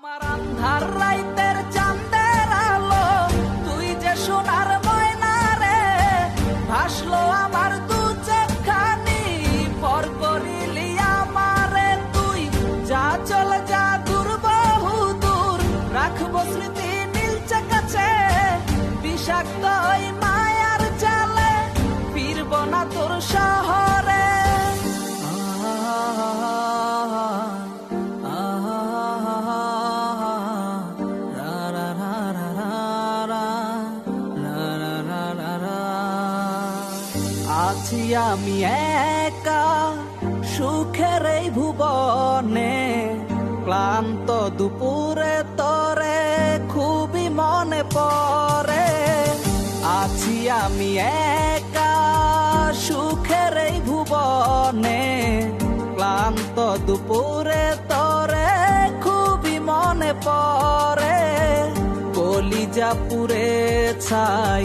আমার আন্ধার রাইতের আছি আমি একা সুখের এই ভুবনে, ক্লান্ত দুপুরে তরে খুবই মনে পড়ে। আছি আমি একা সুখের এই ভুবনে, ক্লান্ত দুপুরে তরে খুবই মনে পড়ে। কলিজা পুরে ছাই